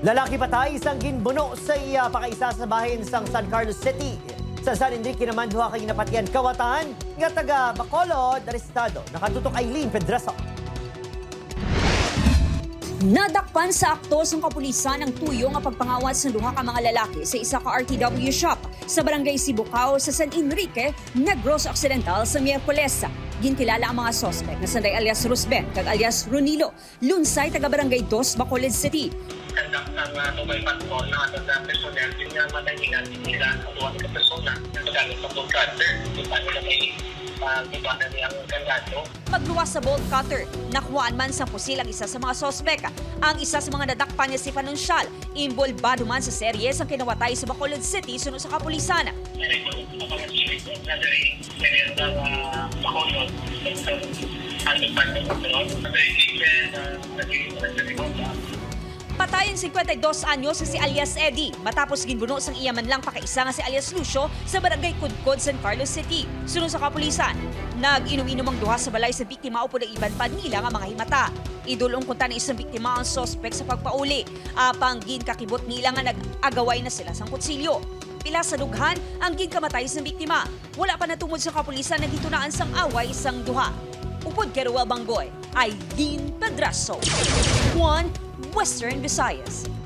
Lalaki patay isang ginbuno sa iya pakaisa sa bahin sa San Carlos City. Sa San Enrique naman duha kay napatian kawatan nga taga Bacolod, arestado. Nakatutok Eileen Pedraso. Nadakpan sa aktor ng kapulisan ang tuyo nga pagpangawat sa duha ka mga lalaki sa isa ka RTW shop sa barangay Sibukao sa San Enrique, Negros Occidental sa Miyerkules. Ginkilala ang mga sospek na sanday alias Rusben kag alias Runilo, lunsay taga barangay 2, Bacolod City. conduct ng uh, mobile patrol ng ating uh, personnel din nga madalingan nila ang duwag ka persona na gamit ng bolt cutter kung paano na Magluwas sa bolt cutter, nakuhaan man sa pusil ang isa sa mga sospek. Ang isa sa mga nadakpan niya si Panunsyal, involvado man sa series ang kinawatay sa Bacolod City sunod sa kapulisan. Patayin 52 anyos si alias Eddie matapos ginbuno sang iya man lang pakaisa nga si alias Lucio sa barangay Kudkod, San Carlos City. Sunod sa kapulisan, nag-inom-inom ang duha sa balay sa biktima upo ng iban pa nila nga mga himata. Idulong kunta ni isang biktima ang sospek sa pagpauli. Apang gin kakibot nila nga nag-agaway na sila sang kutsilyo. Pila sa dughan ang ginkamatay sa biktima. Wala pa natungod sa kapulisan na gitunaan sang away sang duha. Upod kay Ruel Banggoy, Eileen Pedraso. One Western Visayas.